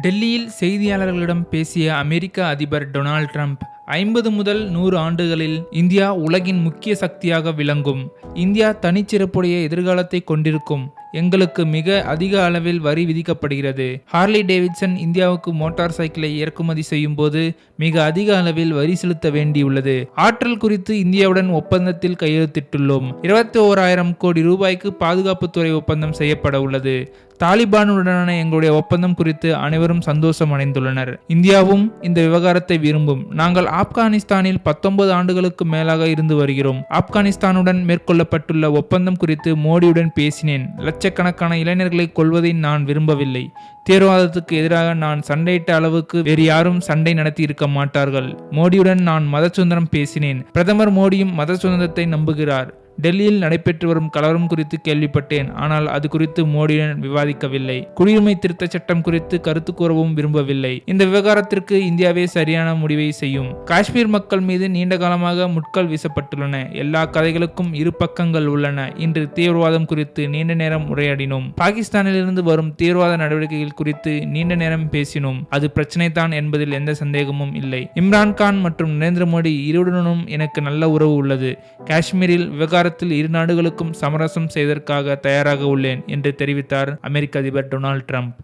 டெல்லியில் செய்தியாளர்களிடம் பேசிய அமெரிக்க அதிபர் டொனால்ட் ட்ரம்ப் ஐம்பது முதல் நூறு ஆண்டுகளில் இந்தியா உலகின் முக்கிய சக்தியாக விளங்கும். இந்தியா தனிச்சிறப்புடைய எதிர்காலத்தை கொண்டிருக்கும். எங்களுக்கு மிக அதிக அளவில் வரி விதிக்கப்படுகிறது. ஹார்லி டேவிட்சன் இந்தியாவுக்கு மோட்டார் சைக்கிளை இறக்குமதி செய்யும் போது மிக அதிக அளவில் வரி செலுத்த வேண்டியுள்ளது. ஆற்றல் குறித்து இந்தியாவுடன் ஒப்பந்தத்தில் கையெழுத்திட்டுள்ளோம். இருபத்தி ஓராயிரம் கோடி ரூபாய்க்கு பாதுகாப்புத்துறை ஒப்பந்தம் செய்யப்பட உள்ளது. தாலிபானுடனான எங்களுடைய ஒப்பந்தம் குறித்து அனைவரும் சந்தோஷம் அடைந்துள்ளனர். இந்தியாவும் இந்த விவகாரத்தை விரும்பும். நாங்கள் ஆப்கானிஸ்தானில் பத்தொன்பது ஆண்டுகளுக்கு மேலாக இருந்து வருகிறோம். ஆப்கானிஸ்தானுடன் மேற்கொள்ளப்பட்டுள்ள ஒப்பந்தம் குறித்து மோடியுடன் பேசினேன். லட்சக்கணக்கான இளைஞர்களை கொள்வதை நான் விரும்பவில்லை. தீவிரவாதத்துக்கு எதிராக நான் சண்டையிட்ட அளவுக்கு வேறு யாரும் சண்டை நடத்தி இருக்க மாட்டார்கள். மோடியுடன் நான் மத சுதந்திரம் பேசினேன். பிரதமர் மோடியும் மத சுதந்திரத்தை நம்புகிறார். டெல்லியில் நடைபெற்று வரும் கலவரம் குறித்து கேள்விப்பட்டேன். ஆனால் அது குறித்து மோடியுடன் விவாதிக்கவில்லை. குடியுரிமை திருத்தச் சட்டம் குறித்து கருத்து கூறவும் விரும்பவில்லை. இந்த விவகாரத்திற்கு இந்தியாவே சரியான முடிவை செய்யும். காஷ்மீர் மக்கள் மீது நீண்ட காலமாக முட்கள் வீசப்பட்டுள்ளன. எல்லா கதைகளுக்கும் இரு பக்கங்கள் உள்ளன. இன்று தீவிரவாதம் குறித்து நீண்ட நேரம் உரையாடினோம். பாகிஸ்தானிலிருந்து வரும் தீவிரவாத நடவடிக்கைகள் குறித்து நீண்ட நேரம் பேசினோம். அது பிரச்சனை தான் என்பதில் எந்த சந்தேகமும் இல்லை. இம்ரான்கான் மற்றும் நரேந்திர மோடி இருவருடனும் எனக்கு நல்ல உறவு உள்ளது. காஷ்மீரில் விவகார நேரத்தில் இரு நாடுகளுக்கும் சமரசம் செய்வதற்காக தயாராக உள்ளேன் என்று தெரிவித்தார் அமெரிக்க அதிபர் டொனால்ட் ட்ரம்ப்.